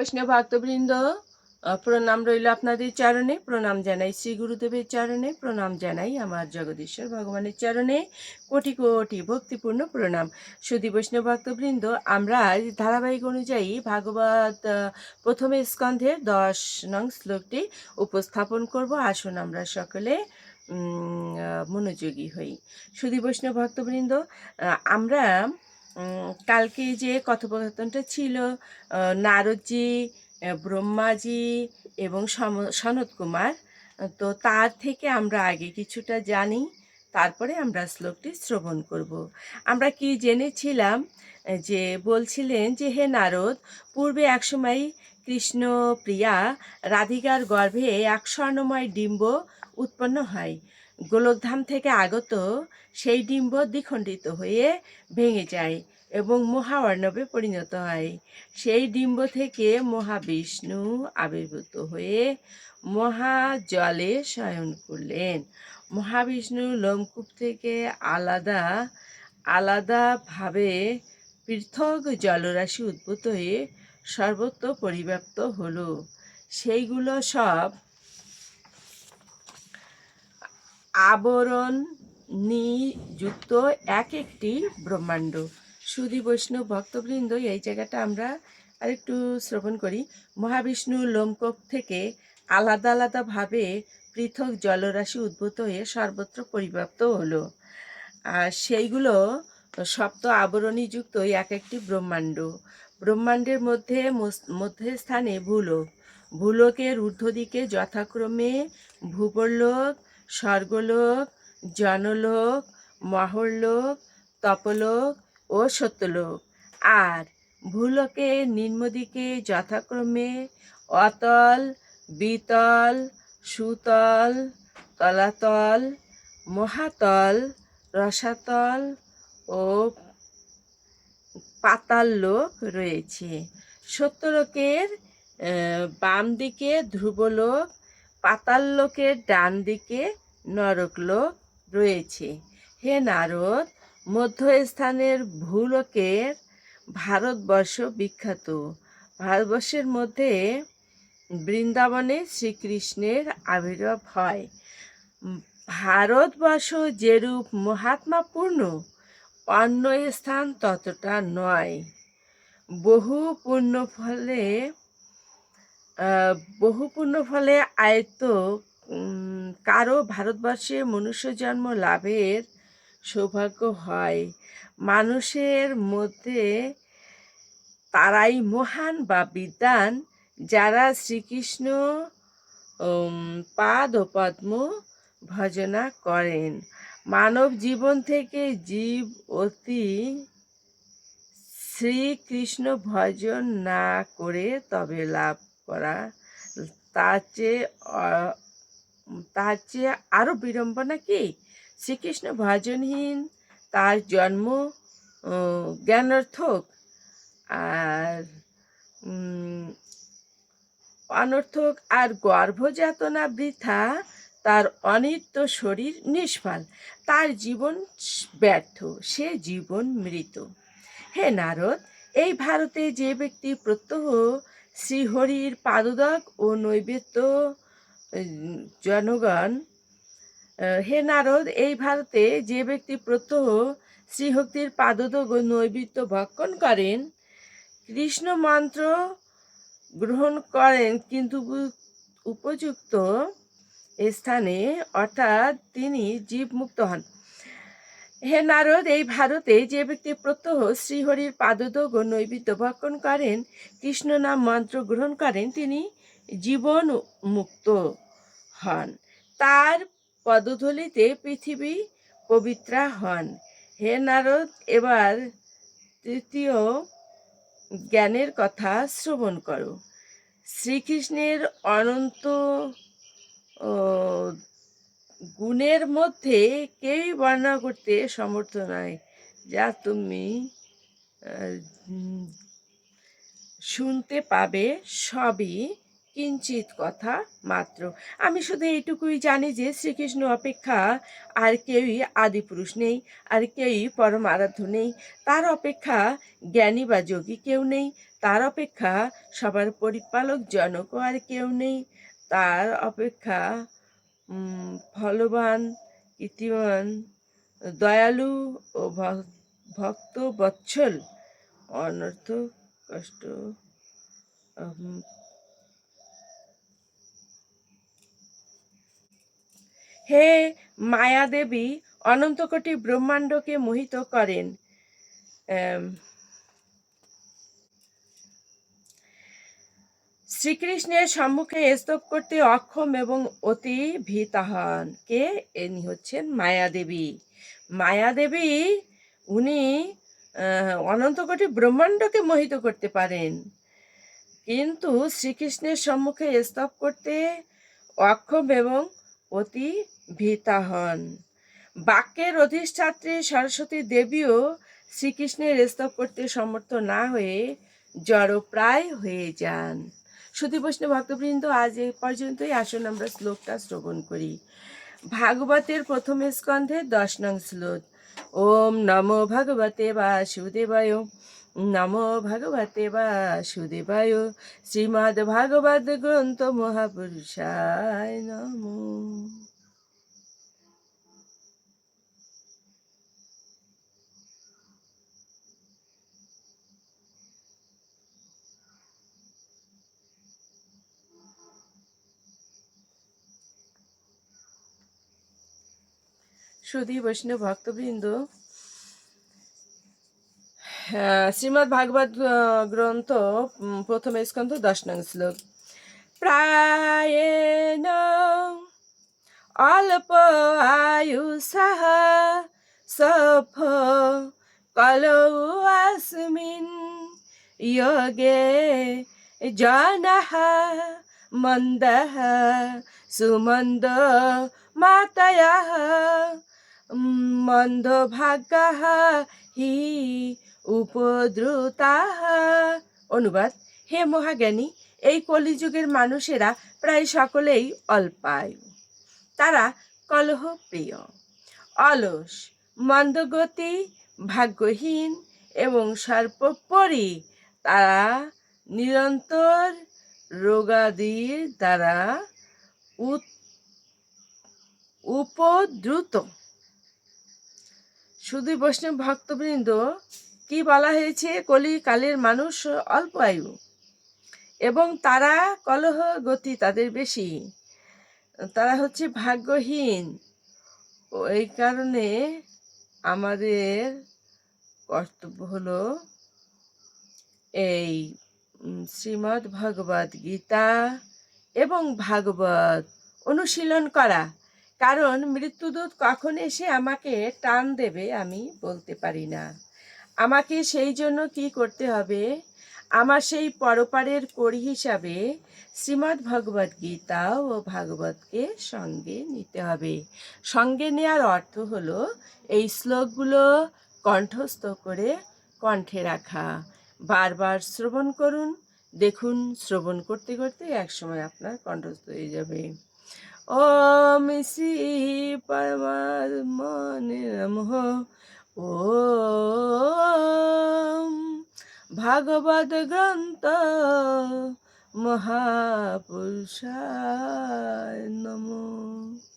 বৈষ্ণব ভক্তবৃন্দ প্রণাম রইল আপনাদের চরণে। প্রণাম জানাই শ্রী গুরুদেবের চরণে প্রণাম জানাই আমার জগদীশ্বর ভগবানের চরণে। কোটি কোটি ভক্তিপূর্ণ প্রণাম সুধী বৈষ্ণব ভক্তবৃন্দ, আমরা ধারাবাহিক অনুযায়ী ভাগবত প্রথমে স্কন্ধের দশ নং শ্লোকটি উপস্থাপন করব। আসুন আমরা সকলে মনোযোগী হই। সুধী বৈষ্ণব ভক্তবৃন্দ আমরা কালকে যে কথোপকথনটা ছিল নারদজি ব্রহ্মাজি এবং সনত কুমার, তো তার থেকে আমরা আগে কিছুটা জানি, তারপরে আমরা শ্লোকটি শ্রবণ করব। আমরা কি জেনেছিলাম যে বলছিলেন যে, হে নারদ, পূর্বে একসময় কৃষ্ণ প্রিয়া রাধিকার গর্ভে এক স্বর্ণময় ডিম্ব উৎপন্ন হয়। গোলকধাম থেকে আগত সেই ডিম্ব দ্বিখণ্ডিত হয়ে ভেঙে যায় এবং মহাবর্ণবে পরিণত হয়। সেই ডিম্ব থেকে মহাবিষ্ণু আবির্ভূত হয়ে মহাজলে শয়ন করলেন। মহাবিষ্ণু লোমকূপ থেকে আলাদা, আলাদাভাবে পৃথক জলরাশি উদ্ভূত হয়ে সর্বত্র পরিব্যাপ্ত হলো। সেইগুলো সব আবরণ নিযুক্ত এক একটি ব্রহ্মাণ্ড। সুধী, বৈষ্ণব, ভক্তবৃন্দ, এই জায়গাটা আমরা আরেকটু শ্রবণ করি। মহাবিষ্ণু লোমকূপ থেকে আলাদা আলাদাভাবে পৃথক জলরাশি উদ্ভূত হয়ে সর্বত্র পরিব্যাপ্ত হলো। আর সেইগুলো সপ্ত আবরণীযুক্ত এক একটি ব্রহ্মাণ্ড। ব্রহ্মাণ্ডের মধ্যে মধ্যে স্থানে ভূলোক। ভূলোকের ঊর্ধ্ব দিকে যথাক্রমে ভূবরলোক স্বর্গলোক, জনলোক, মহরলোক, তপলোক ও সত্যলোক। আর ভূলোকের নিম্নদিকে যথাক্রমে অতল, বিতল, সুতল, তলাতল, মহাতল, রসাতল ও পাতাল লোক রয়েছে। সত্যলোকের বাম দিকে ধ্রুবলোক, পাতাল লোকের ডান দিকে নরকলোক রয়েছে। হে নারদ, মধ্যস্থানের ভূলোকের ভারতবর্ষ বিখ্যাত। ভারতবর্ষের মধ্যে বৃন্দাবনে শ্রীকৃষ্ণের আবির্ভাব হয়। ভারতবর্ষ যেরূপ মহাত্মাপূর্ণ অন্য স্থান ততটা নয়। বহু পুণ্য ফলে বহু পুণ্য ফলে আয়ত্ত কারও ভারতবর্ষে মনুষ্য জন্ম লাভের সৌভাগ্য হয়। মানুষের মধ্যে তারাই মহান বা বিদ্বান যারা শ্রীকৃষ্ণ পাদ ও পদ্ম ভজনা করেন। মানব জীবন থেকে জীব অতি শ্রীকৃষ্ণ ভজন না করে তবে লাভ করা তার চেয়ে তার চেয়ে আরও বিড়ম্বনা কি শ্রীকৃষ্ণ ভজনহীন, তার জন্ম জ্ঞানার্থক, আর অনর্থক আর গর্ভযাতনা বৃথা, তার অনিত্য শরীর নিষ্ফল, তার জীবন ব্যর্থ, সে জীবন মৃত। হে নারদ, এই ভারতে যে ব্যক্তি প্রত্যহ শ্রীহরির পাদুদক ও নৈবেদ্য জনগণ হে নারদ, এই ভারতে যে ব্যক্তি প্রত্যহ শ্রীহক্তির পাদোদক ও নৈবেদ্য ভক্ষণ করেন, কৃষ্ণ মন্ত্র গ্রহণ করেন, কিন্তু উপযুক্ত স্থানে অর্থাৎ তিনি জীবমুক্ত হন। হে নারদ, এই ভারতে যে ব্যক্তি প্রত্যহ শ্রীহরির পাদোদক ও নৈবেদ্য ভক্ষণ করেন, কৃষ্ণ নাম মন্ত্র গ্রহণ করেন, তিনি জীবন মুক্ত হন। তার পদধূলিতে পৃথিবী পবিত্রা হন। হে নারদ, এবার তৃতীয় জ্ঞানের কথা শ্রবণ করো। শ্রীকৃষ্ণের অনন্ত গুণের মধ্যে কেউই বর্ণনা করতে সমর্থ নয়। যা তুমি শুনতে পাবে সবই কিঞ্চিত কথা মাত্র। আমি শুধু এইটুকুই জানি যে শ্রীকৃষ্ণ অপেক্ষা আর কেউই আদিপুরুষ নেই, আর কেউই পরম আরাধ্য নেই। তার অপেক্ষা জ্ঞানী বা যোগী কেউ নেই, তার অপেক্ষা সবার পরিপালক জনকও আর কেউ নেই। তার অপেক্ষা ফলবান কীর্তিমান, দয়ালু ও ভক্ত বৎসল অনর্থ কষ্ট হে মায়াদেবী অনন্তকোটি ব্রহ্মাণ্ডকে মোহিত করেন। শ্রীকৃষ্ণের সম্মুখে স্তব করতে অক্ষম এবং অতি ভীত হন কে? ইনি হচ্ছেন মায়াদেবী মায়াদেবী উনি অনন্তকোটি ব্রহ্মাণ্ডকে মোহিত করতে পারেন। কিন্তু শ্রীকৃষ্ণের সম্মুখে স্তব করতে অক্ষম এবং অতি ভীতা হন বাক্যের অধিষ্ঠাত্রী সরস্বতী দেবীও শ্রীকৃষ্ণের স্তব করতে সমর্থ না হয়ে জড়প্রায় হয়ে যান। সুধী বৈষ্ণব ভক্তবৃন্দ, আজ এ পর্যন্তই। আসুন আমরা শ্লোকটা শ্রবণ করি। ভাগবতের প্রথম স্কন্ধে দশ নং শ্লোক। ওম নমো ভগবতে বাসুদেবায়, নমো ভগবতে বাসুদেবায়, শ্রীমদ্ ভাগবত গ্রন্থ মহাপুরুষায় নমো। সুধী বৈষ্ণব ভক্তবৃন্দ। শ্রীমদ্ ভাগবত গ্রন্থ প্রথম স্কন্ধ, দশ নং শ্লোক। প্রায়েণ অল্প আয়ুষাহ সফ কলৌ আসমিন যোগে জনः মন্দः সুমন্দ মাতয়ः মন্দভাগ্যः হি অনুবাদ, হে মহাজ্ঞানী, এই কলিযুগের মানুষেরা প্রায় সকলেই অল্পায়ু। তারা কলহ প্রিয় অলস, মন্দগতি, ভাগ্যহীন এবং সর্বোপরি তারা নিরন্তর রোগাদির দ্বারা উপদ্রুত। শুধু বৈষ্ণব ভক্তবৃন্দ, কি বলা হয়েছে? কলি কালের মানুষ অল্প আয়ু। এবং তারা কলহ গতি তাদের বেশি। তারা হচ্ছে ভাগ্যহীন। এই কারণে আমাদের কর্তব্য হলো এই শ্রীমদ্ গীতা এবং ভাগবত অনুশীলন করা। কারণ মৃত্যুদূত কখন এসে আমাকে টান দেবে আমি বলতে পারি না। আমাকে সেই জন্য কি করতে হবে? আমার সেই পরপারের কড়ি হিসাবে শ্রীমদ্ ভগবদ গীতা ও ভাগবতকে সঙ্গে নিতে হবে। সঙ্গে নেওয়ার অর্থ হলো এই শ্লোকগুলো কণ্ঠস্থ করে কণ্ঠে রাখা। বারবার শ্রবণ করুন। দেখুন, শ্রবণ করতে করতে একসময় আপনার কণ্ঠস্থ হয়ে যাবে। ওম শ্রী পরমাত্মনে নমঃ ওম ভাগবত গ্রন্থ মহাপুরুষায় নমঃ।